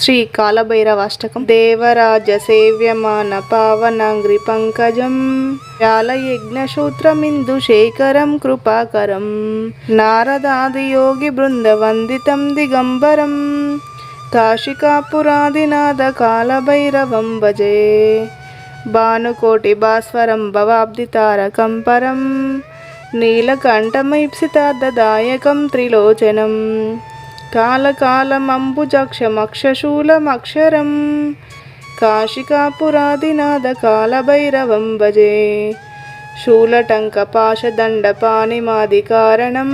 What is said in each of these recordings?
శ్రీ కాలభైరవాష్టకం. దేవరాజ సేవ్యమాన పావనాంగ్రి పంకజం. వ్యాలయజ్ఞసూత్రమిందు శేఖరం కృపాకరం. నారదాది యోగి బృందవందితం దిగంబరం. కాశికాపురాదినాథ కాలభైరవం భజే. భానుకోటి భాస్వరం భవాబ్ది తారకం పరం నీలకంఠమైప్సితార్థదాయకం త్రిలోచనం. కాలకాలమంబుజక్షమక్షశూలమక్షరం. కాశికాపురాదినాథ కాలభైరవం భజే. శూలటంకపాశదండపాణిమాదికారణం.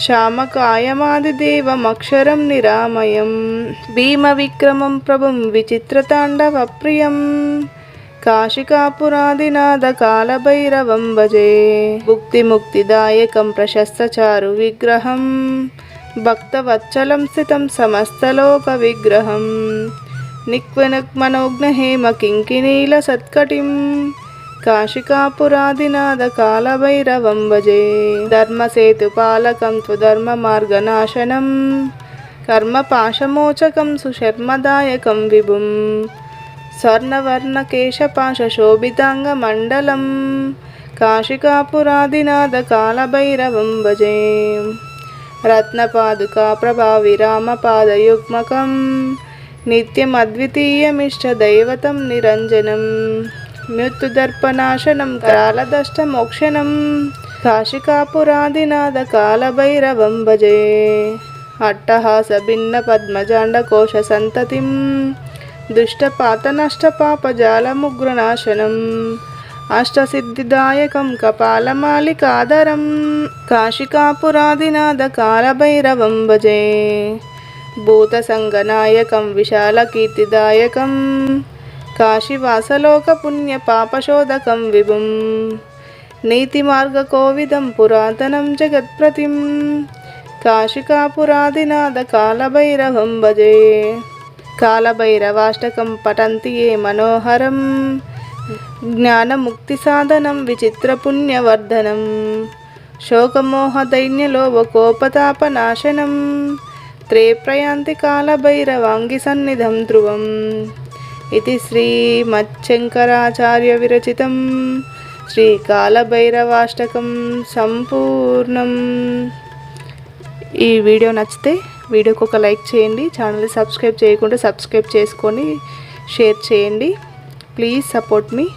శ్యామకాయమాదిదేవమక్షరం నిరామయం. భీమవిక్రమం ప్రభుం విచిత్రతాండవప్రియం. కాశికాపురాదినాథ కాలభైరవం భజే. భుక్తిముక్తిదాయకం ప్రశస్తచారు విగ్రహం భక్తవత్సలం స్థితం సమస్తలోక విగ్రహం నిక్వనక్మనోగ్నహేమ కింకినీల సత్కటిం కాశికాపురాదినాద కాలభైరవం భజే. ధర్మసేతుపాలకం త్వధర్మ మార్గనాశనం కర్మపాశమోచకం సుశర్మదాయకం విభుం. స్వర్ణవర్ణకేశపాశోభితాంగమండలం కాశికాపురాదినాద కాలభైరవం భజే. రత్నపాదుకా ప్రభావిరామపాదయుగ్మకం నిత్యమద్వితీయమిష్టదైవతం నిరంజనం మృత్యుదర్పనాశనం కాలదష్టమోక్షణం కాశికాపురాదినాథ కాలభైరవం భజే అట్టహాస భిన్న పద్మజాండకోశ సంతతిం దుష్టపాతనష్టపాపజాలముగ్రనాశనం అష్టసిద్ధిదాయకం కపాలమాలికాదరం. కాశికాపురాదినాథ కాలభైరవం భజే. భూతసంగనాయకం విశాలకీర్తిదాయకం. కాశీవాసలోకపుణ్యపాపశోధకం విభుం. నీతిమార్గకోవిదం పురాతనం జగత్ప్రతిం. కాశికాపురాదినాథ కాలభైరవం భజే. కాలభైరవాష్టకం పఠంతి ఏ మనోహరం. జ్ఞానముక్తి సాధనం విచిత్ర పుణ్యవర్ధనం విచిత్రపుణ్యవర్ధనం శోకమోహదైన్యలోభకోపతాపనాశనం త్రేప్రయాంతి కాలభైరవాంగి సన్నిధం ధ్రువం. ఇది శ్రీమచ్చంకరాచార్య విరచితం. శ్రీకాళభైరవాష్టకం సంపూర్ణం. ఈ వీడియో నచ్చితే వీడియోకి ఒక లైక్ చేయండి ఛానల్ సబ్స్క్రైబ్ చేయకుండా సబ్స్క్రైబ్ చేసుకొని షేర్ చేయండి. Please support me.